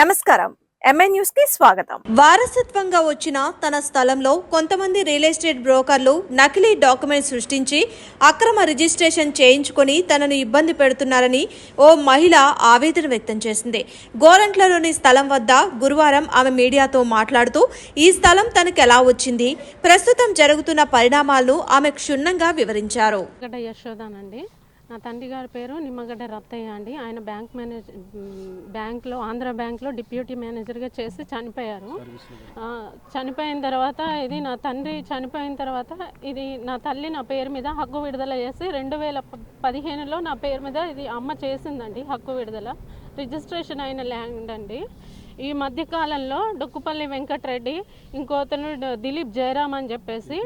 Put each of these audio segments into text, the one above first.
నమస్కారం. న్యూస్కి స్వాగతం. వారసత్వంగా వచ్చిన తన స్థలంలో కొంతమంది రియల్ ఎస్టేట్ బ్రోకర్లు నకిలీ డాక్యుమెంట్స్ సృష్టించి అక్రమ రిజిస్ట్రేషన్ చేయించుకొని తనను ఇబ్బంది పెడుతున్నారని ఓ మహిళ ఆవేదన వ్యక్తం చేసింది. గోరంట్లలోని స్థలం వద్ద గురువారం ఆమె మీడియాతో మాట్లాడుతూ ఈ స్థలం తనకు ఎలా వచ్చింది? ప్రస్తుతం జరుగుతున్న పరిణామాలను ఆమె క్షుణ్ణంగా వివరించారు. యశోదానండి నా తండ్రి గారి పేరు నిమ్మగడ్డ రత్తయ్య అండి. ఆయన బ్యాంక్ మేనేజర్ బ్యాంక్లో ఆంధ్ర బ్యాంక్లో డిప్యూటీ మేనేజర్గా చేసి చనిపోయారు. చనిపోయిన తర్వాత ఇది నా తండ్రి చనిపోయిన తర్వాత ఇది నా తల్లి నా పేరు మీద హక్కు విడుదల చేసి రెండు వేల పదిహేనులో నా పేరు మీద ఇది అమ్మ చేసిందండి హక్కు విడుదల. రిజిస్ట్రేషన్ అయిన ల్యాండ్ అండి. ఈ మధ్య కాలంలో డొక్కుపల్లి వెంకటరెడ్డి ఇంకోతను దిలీప్ జయరామ్ అని చెప్పేసి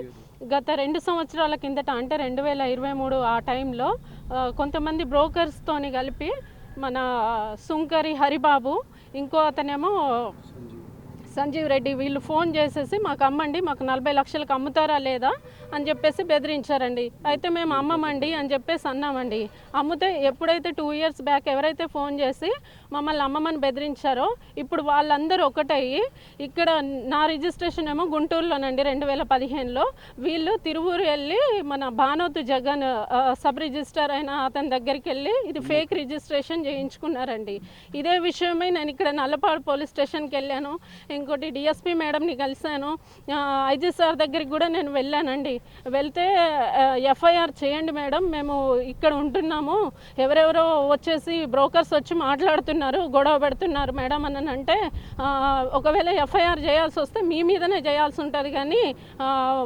గత రెండు సంవత్సరాల కిందట అంటే రెండు వేల ఇరవై మూడు ఆ టైంలో కొంతమంది బ్రోకర్స్తోని కలిపి మన సుంకరి హరిబాబు ఇంకో అతనేమో సంజీవ్ రెడ్డి వీళ్ళు ఫోన్ చేసేసి మాకు అమ్మండి మాకు నలభై లక్షలకు అమ్ముతారా లేదా అని చెప్పేసి బెదిరించారండి. అయితే మేము అమ్మమండి అని చెప్పేసి అన్నామండి. అమ్మితే ఎప్పుడైతే టూ ఇయర్స్ బ్యాక్ ఎవరైతే ఫోన్ చేసి మమ్మల్ని అమ్మమని బెదిరించారో ఇప్పుడు వాళ్ళందరూ ఒకటయ్యి. ఇక్కడ నా రిజిస్ట్రేషన్ ఏమో గుంటూరులోనండి రెండు వేల పదిహేనులో. వీళ్ళు తిరువూరు వెళ్ళి మన భానోతు జగన్ సబ్ రిజిస్టర్ అయిన అతని దగ్గరికి వెళ్ళి ఇది ఫేక్ రిజిస్ట్రేషన్ చేయించుకున్నారండి. ఇదే విషయమై నేను ఇక్కడ నల్లపాడు పోలీస్ స్టేషన్కి వెళ్ళాను. ఇంకోటి డిఎస్పి మేడంని కలిశాను. ఐజీ సార్ దగ్గరికి కూడా నేను వెళ్ళానండి. వెళ్తే ఎఫ్ఐఆర్ చేయండి మేడం మేము ఇక్కడ ఉంటున్నాము. ఎవరెవరో వచ్చేసి బ్రోకర్స్ వచ్చి మాట్లాడుతున్నారు. గొడవ పెడుతున్నారు మేడం అని అంటే ఒకవేళ ఎఫ్ఐఆర్ చేయాల్సి వస్తే మీ మీదనే చేయాల్సి ఉంటుంది కానీ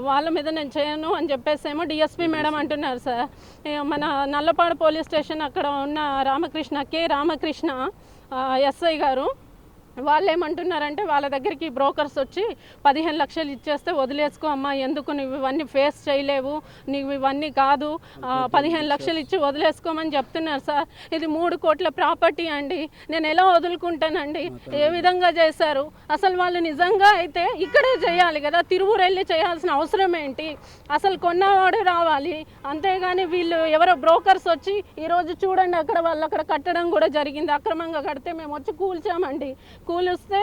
వాళ్ళ మీద నేను చేయను అని చెప్పేసి ఏమో డిఎస్పి మేడం అంటున్నారు సార్. మన నల్లపాడు పోలీస్ స్టేషన్ అక్కడ ఉన్న రామకృష్ణ కె రామకృష్ణ ఎస్ఐ గారు వాళ్ళు ఏమంటున్నారంటే వాళ్ళ దగ్గరికి బ్రోకర్స్ వచ్చి పదిహేను లక్షలు ఇచ్చేస్తే వదిలేసుకో అమ్మా ఎందుకు నువ్వు ఇవన్నీ ఫేస్ చేయలేవు నీవు ఇవన్నీ కాదు పదిహేను లక్షలు ఇచ్చి వదిలేసుకోమని చెప్తున్నారు సార్. ఇది మూడు కోట్ల ప్రాపర్టీ అండి. నేను ఎలా వదులుకుంటానండి? ఏ విధంగా చేశారు? అసలు వాళ్ళు నిజంగా అయితే ఇక్కడే చేయాలి కదా తిరువురు వెళ్ళి చేయాల్సిన అవసరం ఏంటి? అసలు కొన్నవాడు రావాలి. అంతేగాని వీళ్ళు ఎవరో బ్రోకర్స్ వచ్చి ఈరోజు చూడండి అక్కడ వాళ్ళు అక్కడ కట్టడం కూడా జరిగింది. అక్రమంగా కడితే మేము వచ్చి కూల్చామండి. కూలిస్తే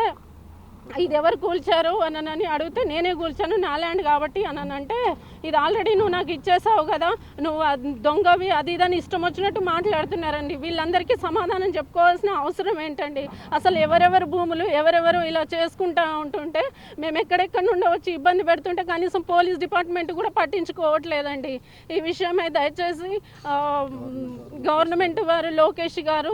ఇది ఎవరు కూల్చారు అని అని అడిగితే నేనే కూల్చాను నా ల్యాండ్ కాబట్టి అని అంటే ఇది ఆల్రెడీ నువ్వు నాకు ఇచ్చేసావు కదా నువ్వు దొంగవి అది ఇదని ఇష్టం వచ్చినట్టు మాట్లాడుతున్నారండి. వీళ్ళందరికీ సమాధానం చెప్పుకోవాల్సిన అవసరం ఏంటండి? అసలు ఎవరెవరు భూములు ఎవరెవరు ఇలా చేసుకుంటా ఉంటుంటే మేము ఎక్కడెక్కడ నుండి వచ్చి ఇబ్బంది పెడుతుంటే కనీసం పోలీస్ డిపార్ట్మెంట్ కూడా పట్టించుకోవట్లేదండి. ఈ విషయమై దయచేసి గవర్నమెంట్ వారు లోకేష్ గారు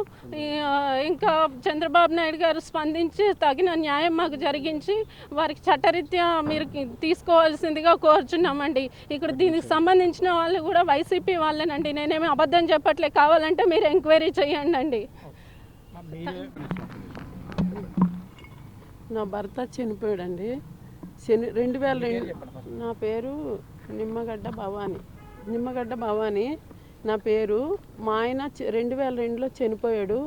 ఇంకా చంద్రబాబు నాయుడు గారు స్పందించి తగిన న్యాయం మాకు జరిగించి వారికి చట్టరీత్యా మీరు తీసుకోవాల్సిందిగా కోరుచున్నామండి. ఇక్కడ దీనికి సంబంధించిన వాళ్ళు కూడా వైసీపీ వాళ్ళేనండి. నేనేమి అబద్ధం చెప్పట్లే. కావాలంటే మీరు ఎంక్వైరీ చేయండి అండి నా భర్త చనిపోయాడండి. శని రెండు వేల రెండు నా పేరు నిమ్మగడ్డ భవాని. నిమ్మగడ్డ భవాని నా పేరు. మా ఆయన రెండు వేల రెండులో చనిపోయాడు.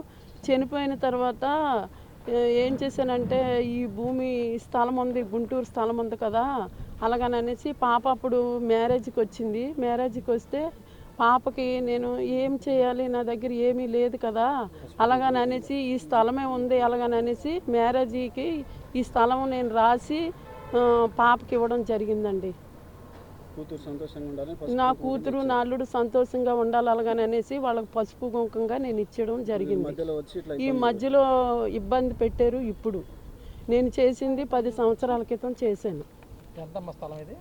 చనిపోయిన తర్వాత ఏం చేశానంటే ఈ భూమి స్థలం ఉంది గుంటూరు స్థలం ఉంది కదా అలాగననేసి పాప అప్పుడు మ్యారేజ్కి వచ్చింది. మ్యారేజ్కి వస్తే పాపకి నేను ఏం చేయాలి నా దగ్గర ఏమీ లేదు కదా అలాగననేసి ఈ స్థలమే ఉంది అలాగని అనేసి మ్యారేజీకి ఈ స్థలం నేను రాసి పాపకి ఇవ్వడం జరిగిందండి. కూతురు సంతోషంగా ఉండాలని నా కూతురు నా అల్లుడు సంతోషంగా ఉండాలి అలాగని అనేసి వాళ్ళకి పసుపు కుంకంగా నేను ఇచ్చడం జరిగింది. మధ్యలో వచ్చి ఇట్లా ఈ మధ్యలో ఇబ్బంది పెట్టారు ఇప్పుడు. నేను చేసింది పది సంవత్సరాల క్రితం చేశాను. ఎంతమ్మ స్థలం ఇది?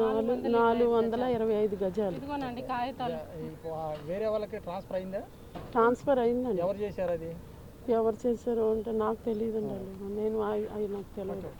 నాలుగు నాలుగు వందల ఇరవై ఐదు గజాలు. వేరే వాళ్ళకి ట్రాన్స్ఫర్ అయిందా? ట్రాన్స్ఫర్ అయిందండి. ఎవరు చేశారు అది? ఎవరు చేశారో అంటే నాకు తెలియదండి. నేను అవి అవి నాకు తెలియదు.